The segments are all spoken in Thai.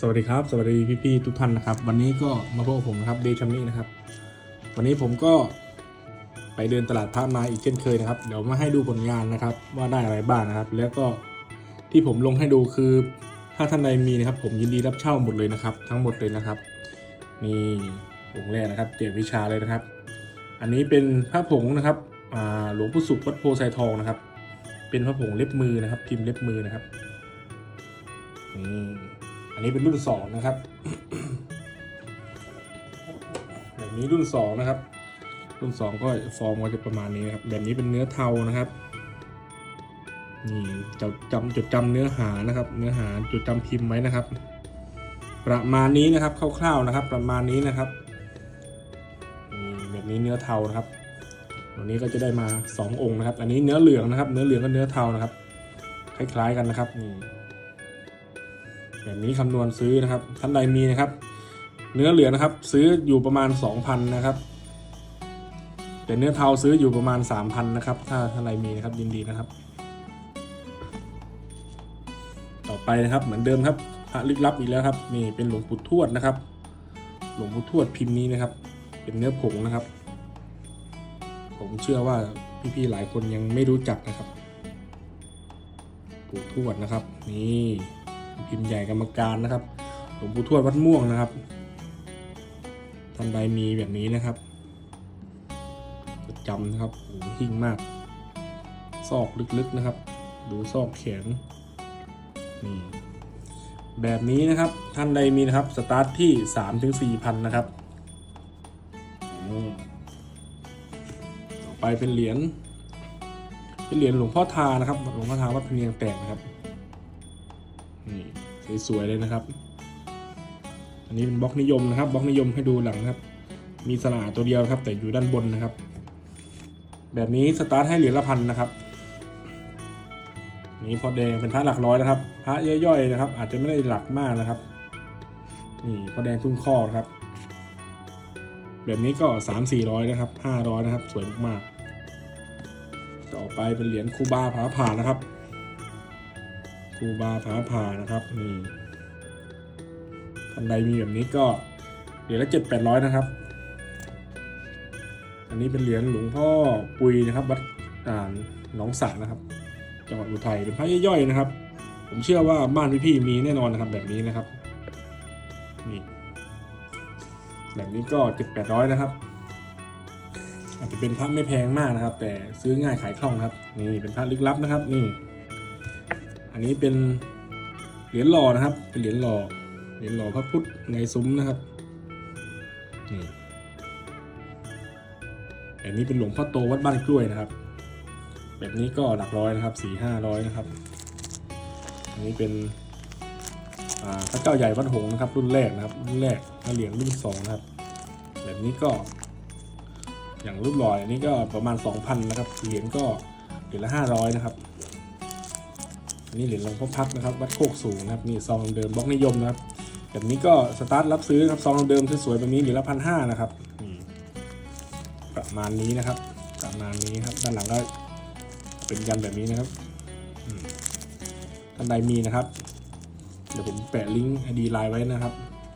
สวัสดีครับ สวัสดีพี่ๆทุกท่านนะครับ วันนี้ก็มาพบผมนะครับเดชัมนี่นะครับ วันนี้ผมก็ไปเดินตลาดพระมาอีกเช่นเคยนะครับ เดี๋ยวมาให้ดูผลงานนะครับ ว่าได้อะไรบ้างนะครับ แล้วก็ที่ผมลงให้ดูคือถ้าท่านใดมีนะครับ ผมยินดีรับเช่าหมดเลยนะครับ ทั้งหมดเลยนะครับนี่ผงแรกนะครับเจ็บวิชาเลยนะครับ อันนี้เป็นพระผงนะครับหลวงปู่สุขวัดโพไซทองนะครับ เป็นพระผงเล็บมือนะครับ พิมพ์เล็บมือนะครับนี่ อันนี้เป็นรุ่นสองนะครับแบบนี้รุ่นสองนะครับ รุ่นสองก็ฟอร์มก็จะประมาณนี้ครับ แบบนี้เป็นเนื้อเทานะครับนี่จะจำจดจำเนื้อหานะครับ เนื้อหาจดจำพิมพ์ไว้นะครับ ประมาณนี้นะครับคร่าวๆนะครับ ประมาณนี้นะครับนี่แบบนี้เนื้อเทานะครับวันนี้ก็จะได้มาสององค์นะครับ อันนี้เนื้อเหลืองนะครับ เนื้อเหลืองกับเนื้อเทานะครับ คล้ายๆกันนะครับนี่ แบบนี้คำนวณซื้อนะครับท่านใดมีนะครับ เนื้อเหลือนะครับ ซื้ออยู่ประมาณ 2,000 นะครับแต่เนื้อเทาซื้ออยู่ประมาณ 3,000 นะครับ ถ้าท่านใดมีนะครับยินดีนะครับ ต่อไปนะครับเหมือนเดิมครับพระลึกลับอีกแล้วครับนี่เป็นหลวงปู่ทวดนะครับ หลวงปู่ทวดพิมพ์นี้นะครับ เป็นเนื้อผงนะครับ ผมเชื่อว่าพี่ๆหลายคนยังไม่รู้จักนะครับ ปู่ทวดนะครับ นี่ พิมพ์ใหญ่กรรมการนะครับหลวงปู่ทวดวัดม่วงนะครับท่านใดมีแบบนี้นะครับจดจำนะครับโอ้หิ่งมาก ซอกลึกๆนะครับ ดูซอกแขนนี่แบบนี้นะครับท่านใดมีนะครับสตาร์ทที่3ถึง4พันนะครับต่อไปเป็นเหรียญเป็นเหรียญหลวงพ่อทานะครับหลวงพ่อทาวัดพเนียงแตกนะครับ สวยๆเลยนะครับ อันนี้เป็นบล็อกนิยมนะครับบล็อกนิยมให้ดูหลังนะครับ มีสลาตัวเดียวครับ แต่อยู่ด้านบนนะครับ แบบนี้สตาร์ทให้เหรียญละพันนะครับนี่พอแดงเป็นพระหลักร้อยนะครับพระย่อยๆนะครับ อาจจะไม่ได้หลักมากนะครับนี่พอแดงทุ่งข้อครับ แบบนี้ก็สามสี่ร้อยนะครับห้าร้อยนะครับ สวยมากๆต่อไปเป็นเหรียญคูบาผาผ่านนะครับ ครูบาผาผ่านะครับนี่ท่านใดมีแบบนี้ก็เหรียญละเจ็ดแปดร้อยนะครับ อันนี้เป็นเหรียญหลวงพ่อปุยนะครับวัดอ่าหนองสักนะครับ จังหวัดอุทัยเป็นพระย่อยๆนะครับ ผมเชื่อว่าบ้านพี่ๆมีแน่นอนนะครับแบบนี้นะครับนี่แบบนี้ก็เจ็ดแปดร้อยนะครับ อาจจะเป็นพระไม่แพงมากนะครับ แต่ซื้อง่ายขายคล่องครับ นี่เป็นพระลึกลับนะครับนี่ อันนี้เป็นเหรียญหล่อนะครับ เป็นเหรียญหล่อ เหรียญหล่อพระพุทธในซุ้มนะครับ นี่ อันนี้เป็นหลวงพ่อโตวัดบ้านกล้วยนะครับ แบบนี้ก็หลักร้อยนะครับสี่ห้าร้อยนะครับ อันนี้เป็นพระเจ้าใหญ่วัดหงนะครับ รุ่นแรกนะครับ รุ่นแรกแล้วเหรียญรุ่นสองนะครับ แบบนี้ก็อย่างรูปหล่ออันนี้ก็ประมาณ 2,000นะครับ เหรียญก็เหรียญละ500นะครับ นนี้เหรียญหลวงพ่อพักนะครับ วัดโคกสูงนะครับนี่ซองเดิมบล็อกนิยมนะครับแบบนี้ก็สตาร์ทรับซื้อนะครับซองเดิมสวยๆแบบนี้เหรียญละพันห้านะครับประมาณนี้นะครับ ประมาณนี้ครับด้านหลังก็เป็นยันแบบนี้นะครับท่านใดมีนะครับ เดี๋ยวผมแปะลิงก์ไอดีไลน์ไว้นะครับ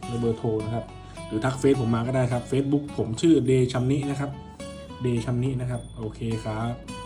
ในเบอร์โทรนะครับ หรือทักเฟซผมมาก็ได้ครับ Facebook ผมชื่อเดชัมนินะครับ เดชัมนินะครับ โอเคครับ